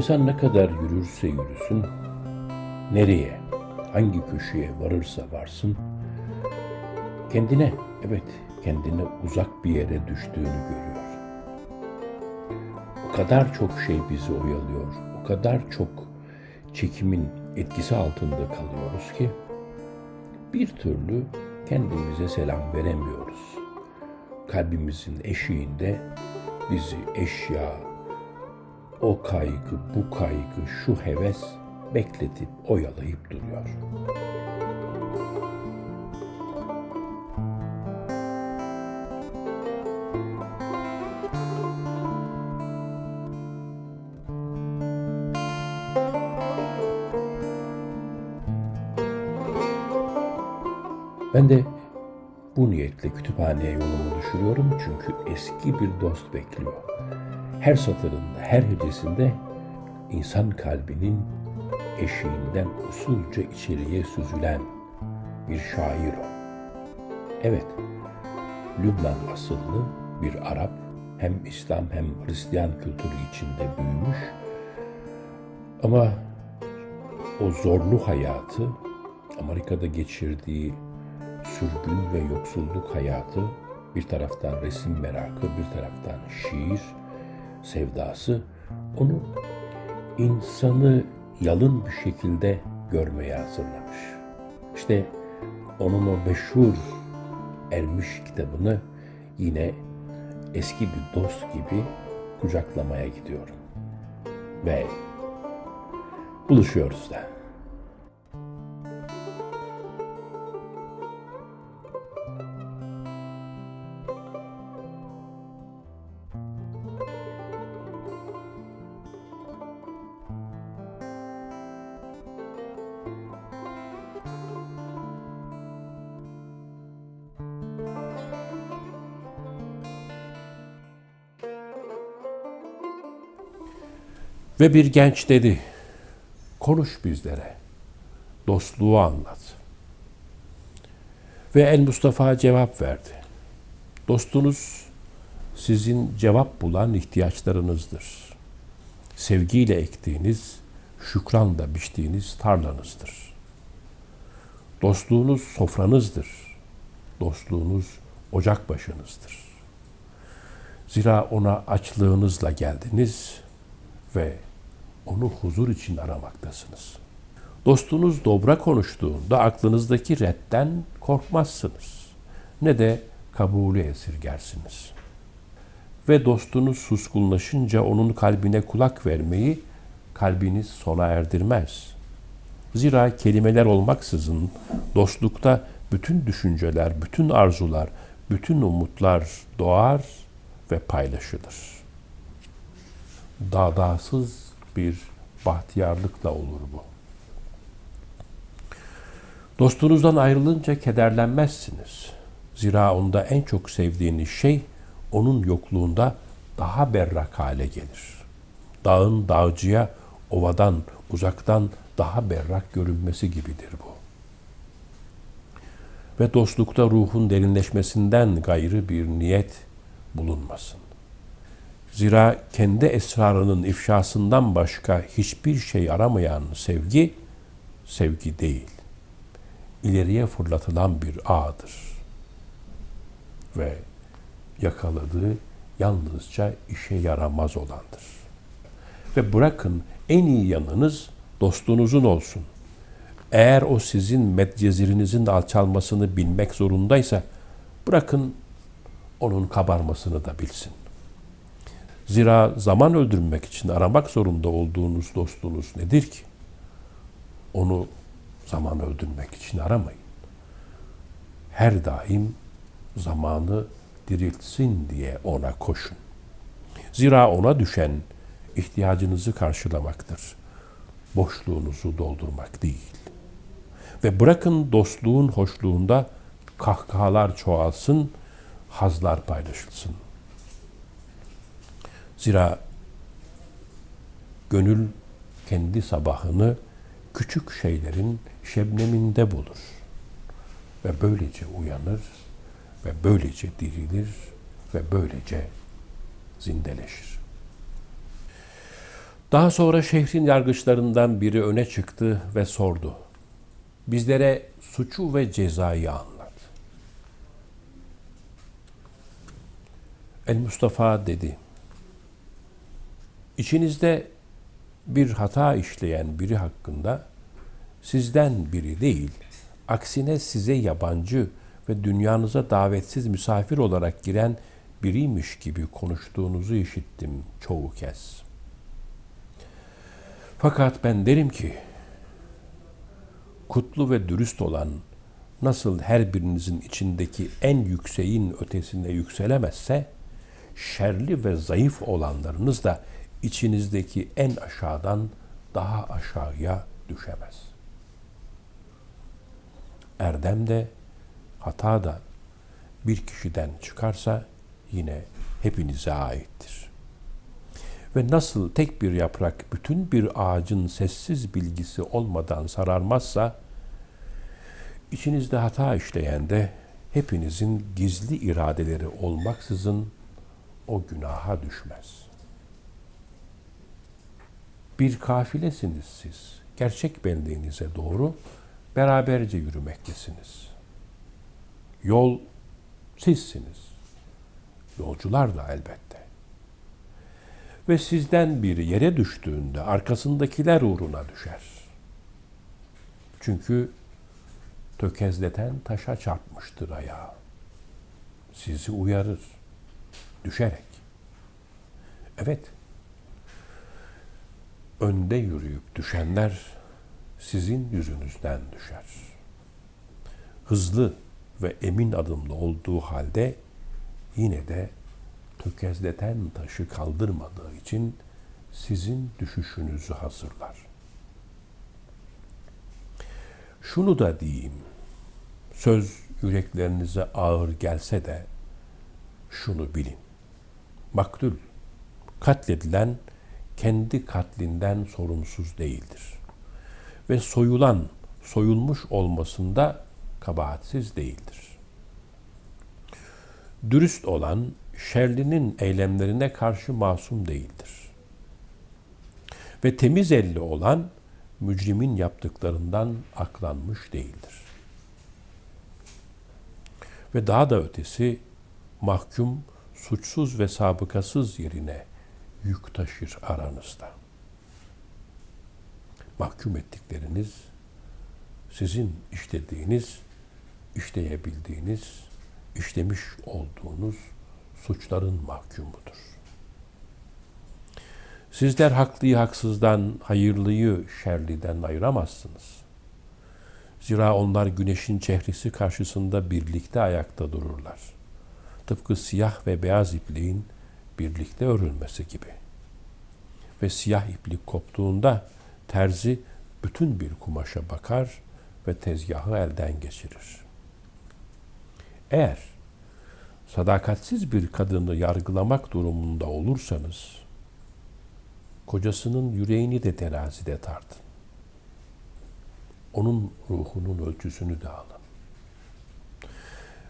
İnsan ne kadar yürürse yürüsün, nereye, hangi köşeye varırsa varsın, kendine, evet kendine uzak bir yere düştüğünü görüyor. O kadar çok şey bizi oyalıyor, o kadar çok çekimin etkisi altında kalıyoruz ki bir türlü kendimize selam veremiyoruz. Kalbimizin eşiğinde bizi eşya, o kaygı, bu kaygı, şu heves bekletip oyalayıp duruyor. Ben de bu niyetle kütüphaneye yolumu düşürüyorum çünkü eski bir dost bekliyor. Her satırında, her hecesinde insan kalbinin eşiğinden usulca içeriye süzülen bir şair o. Evet, Lübnan asıllı bir Arap, hem İslam hem Hristiyan kültürü içinde büyümüş. Ama o zorlu hayatı, Amerika'da geçirdiği sürgün ve yoksulluk hayatı, bir taraftan resim merakı, bir taraftan şiir sevdası, onu insanı yalın bir şekilde görmeye hazırlamış. İşte onun o meşhur Ermiş kitabını yine eski bir dost gibi kucaklamaya gidiyorum. Ve buluşuyoruz da. Ve bir genç dedi, konuş bizlere, dostluğu anlat. Ve El Mustafa cevap verdi. Dostunuz sizin cevap bulan ihtiyaçlarınızdır. Sevgiyle ektiğiniz, şükranla biçtiğiniz tarlanızdır. Dostluğunuz sofranızdır. Dostluğunuz ocak başınızdır. Zira ona açlığınızla geldiniz ve onu huzur için aramaktasınız. Dostunuz dobra konuştuğunda aklınızdaki redden korkmazsınız. Ne de kabulü esirgersiniz. Ve dostunuz suskunlaşınca onun kalbine kulak vermeyi kalbiniz sona erdirmez. Zira kelimeler olmaksızın dostlukta bütün düşünceler, bütün arzular, bütün umutlar doğar ve paylaşılır. Dağdağsız bir bahtiyarlıkla olur bu. Dostunuzdan ayrılınca kederlenmezsiniz. Zira onda en çok sevdiğiniz şey onun yokluğunda daha berrak hale gelir. Dağın dağcıya ovadan, uzaktan daha berrak görünmesi gibidir bu. Ve dostlukta ruhun derinleşmesinden gayrı bir niyet bulunmasın. Zira kendi esrarının ifşasından başka hiçbir şey aramayan sevgi, sevgi değil. İleriye fırlatılan bir ağdır. Ve yakaladığı yalnızca işe yaramaz olandır. Ve bırakın en iyi yanınız dostunuzun olsun. Eğer o sizin medcezirinizin alçalmasını bilmek zorundaysa bırakın onun kabarmasını da bilsin. Zira zaman öldürmek için aramak zorunda olduğunuz dostunuz nedir ki? Onu zaman öldürmek için aramayın. Her daim zamanı diriltsin diye ona koşun. Zira ona düşen ihtiyacınızı karşılamaktır. Boşluğunuzu doldurmak değil. Ve bırakın dostluğun hoşluğunda kahkahalar çoğalsın, hazlar paylaşılsın. Zira gönül kendi sabahını küçük şeylerin şebneminde bulur. Ve böylece uyanır ve böylece dirilir ve böylece zindeleşir. Daha sonra şehrin yargıçlarından biri öne çıktı ve sordu. Bizlere suçu ve cezayı anlat. El Mustafa dedi. İçinizde bir hata işleyen biri hakkında sizden biri değil, aksine size yabancı ve dünyanıza davetsiz misafir olarak giren biriymiş gibi konuştuğunuzu işittim çoğu kez. Fakat ben derim ki, kutlu ve dürüst olan nasıl her birinizin içindeki en yükseğin ötesine yükselemezse, şerli ve zayıf olanlarınız da içinizdeki en aşağıdan daha aşağıya düşemez. Erdem de, hata da bir kişiden çıkarsa yine hepinize aittir. Ve nasıl tek bir yaprak bütün bir ağacın sessiz bilgisi olmadan sararmazsa, içinizde hata işleyen de hepinizin gizli iradeleri olmaksızın o günaha düşmez. Bir kafilesiniz siz. Gerçek benliğinize doğru beraberce yürümektesiniz. Yol sizsiniz. Yolcular da elbette. Ve sizden biri yere düştüğünde arkasındakiler uğruna düşer. Çünkü tökezleten taşa çarpmıştır ayağı. Sizi uyarır. Düşerek. Evet. Önde yürüyüp düşenler sizin yüzünüzden düşer. Hızlı ve emin adımlı olduğu halde yine de tökezleten taşı kaldırmadığı için sizin düşüşünüzü hazırlar. Şunu da diyeyim. Söz yüreklerinize ağır gelse de şunu bilin. Maktul, katledilen kendi katlinden sorumsuz değildir. Ve soyulan, soyulmuş olmasında kabahatsiz değildir. Dürüst olan şerlinin eylemlerine karşı masum değildir. Ve temiz elli olan mücrimin yaptıklarından aklanmış değildir. Ve daha da ötesi mahkum suçsuz ve sabıkasız yerine yük taşır aranızda. Mahkum ettikleriniz sizin işlediğiniz, işleyebildiğiniz, işlemiş olduğunuz suçların mahkumudur. Sizler haklıyı haksızdan, hayırlıyı şerliden ayıramazsınız. Zira onlar güneşin çehresi karşısında birlikte ayakta dururlar. Tıpkı siyah ve beyaz ipliğin birlikte örülmesi gibi. Ve siyah iplik koptuğunda terzi bütün bir kumaşa bakar ve tezgahı elden geçirir. Eğer sadakatsiz bir kadını yargılamak durumunda olursanız, kocasının yüreğini de terazide tartın. Onun ruhunun ölçüsünü de alın.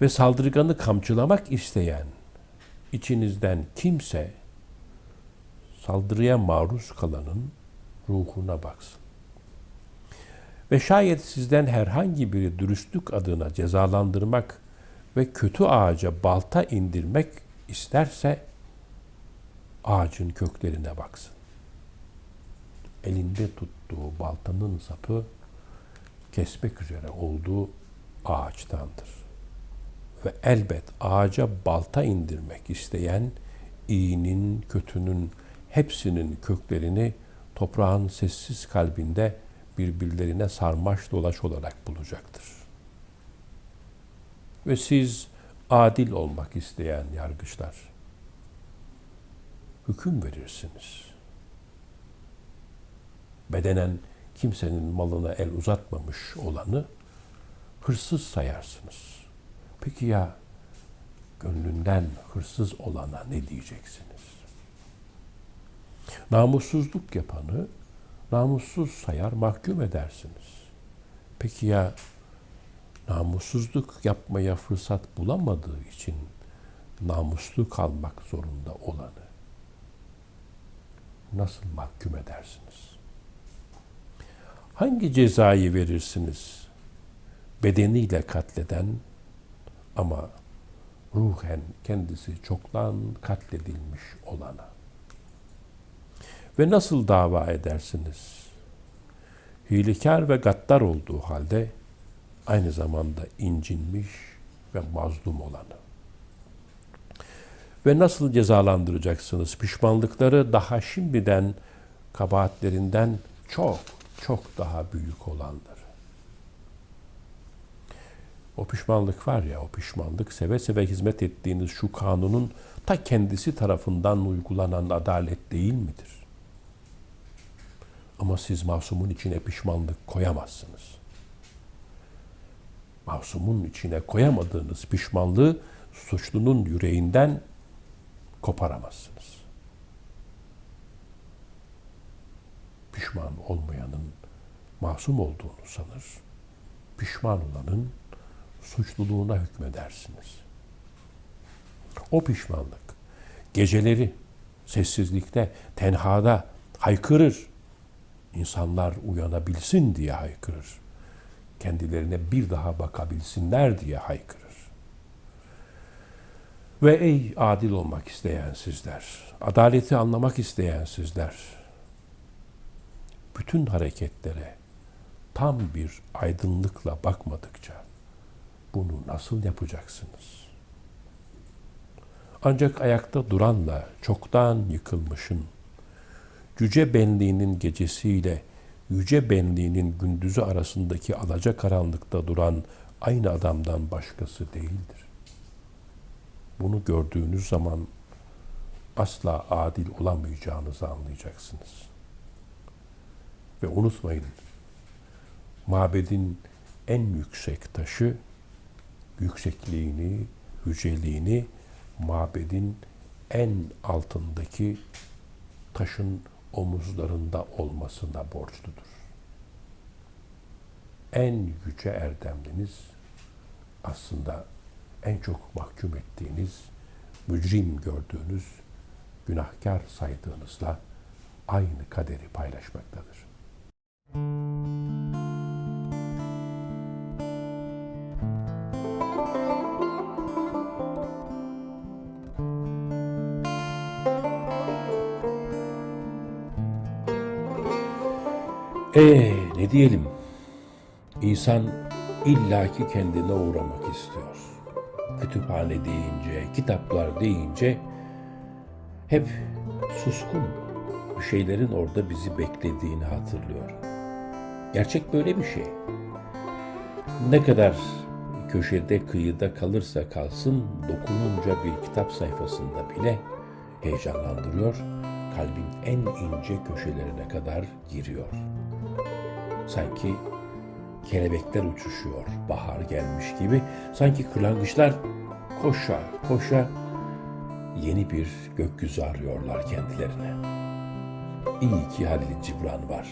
Ve saldırganı kamçılamak isteyen içinizden kimse saldırıya maruz kalanın ruhuna baksın. Ve şayet sizden herhangi biri dürüstlük adına cezalandırmak ve kötü ağaca balta indirmek isterse ağacın köklerine baksın. Elinde tuttuğu baltanın sapı kesmek üzere olduğu ağaçtandır. Ve elbet ağaca balta indirmek isteyen iyinin, kötünün hepsinin köklerini toprağın sessiz kalbinde birbirlerine sarmaş dolaş olarak bulacaktır. Ve siz adil olmak isteyen yargıçlar hüküm verirsiniz. Bedenen kimsenin malına el uzatmamış olanı hırsız sayarsınız. Peki ya gönlünden hırsız olana ne diyeceksiniz? Namussuzluk yapanı namussuz sayar, mahkum edersiniz. Peki ya namussuzluk yapmaya fırsat bulamadığı için namuslu kalmak zorunda olanı nasıl mahkum edersiniz? Hangi cezayı verirsiniz? Bedeniyle katleden ama ruhen kendisi çoktan katledilmiş olana. Ve nasıl dava edersiniz? Hilekar ve gaddar olduğu halde aynı zamanda incinmiş ve mazlum olanı. Ve nasıl cezalandıracaksınız? Pişmanlıkları daha şimdiden kabahatlerinden çok çok daha büyük olanları. O pişmanlık var ya, o pişmanlık seve seve hizmet ettiğiniz şu kanunun ta kendisi tarafından uygulanan adalet değil midir? Ama siz masumun içine pişmanlık koyamazsınız. Masumun içine koyamadığınız pişmanlığı suçlunun yüreğinden koparamazsınız. Pişman olmayanın masum olduğunu sanır. Pişman olanın suçluluğuna hükmedersiniz. O pişmanlık geceleri sessizlikte, tenhada haykırır. İnsanlar uyanabilsin diye haykırır. Kendilerine bir daha bakabilsinler diye haykırır. Ve ey adil olmak isteyen sizler, adaleti anlamak isteyen sizler, bütün hareketlere tam bir aydınlıkla bakmadıkça bunu nasıl yapacaksınız? Ancak ayakta duranla çoktan yıkılmışın, cüce benliğinin gecesiyle yüce benliğinin gündüzü arasındaki alaca karanlıkta duran aynı adamdan başkası değildir. Bunu gördüğünüz zaman asla adil olamayacağınızı anlayacaksınız. Ve unutmayın, mabedin en yüksek taşı yüksekliğini, yüceliğini mabedin en altındaki taşın omuzlarında olmasına borçludur. En yüce erdemliniz aslında en çok mahkum ettiğiniz, mücrim gördüğünüz, günahkar saydığınızla aynı kaderi paylaşmaktadır. Ee, diyelim? İnsan illaki kendine uğramak istiyor. Kütüphane deyince, kitaplar deyince hep suskun bir şeylerin orada bizi beklediğini hatırlıyor. Gerçek böyle bir şey. Ne kadar köşede kıyıda kalırsa kalsın dokununca bir kitap sayfasında bile heyecanlandırıyor. Kalbin en ince köşelerine kadar giriyor. Sanki kelebekler uçuşuyor, bahar gelmiş gibi. Sanki kırlangıçlar koşa koşa yeni bir gökyüzü arıyorlar kendilerine. İyi ki Halil Cibran var.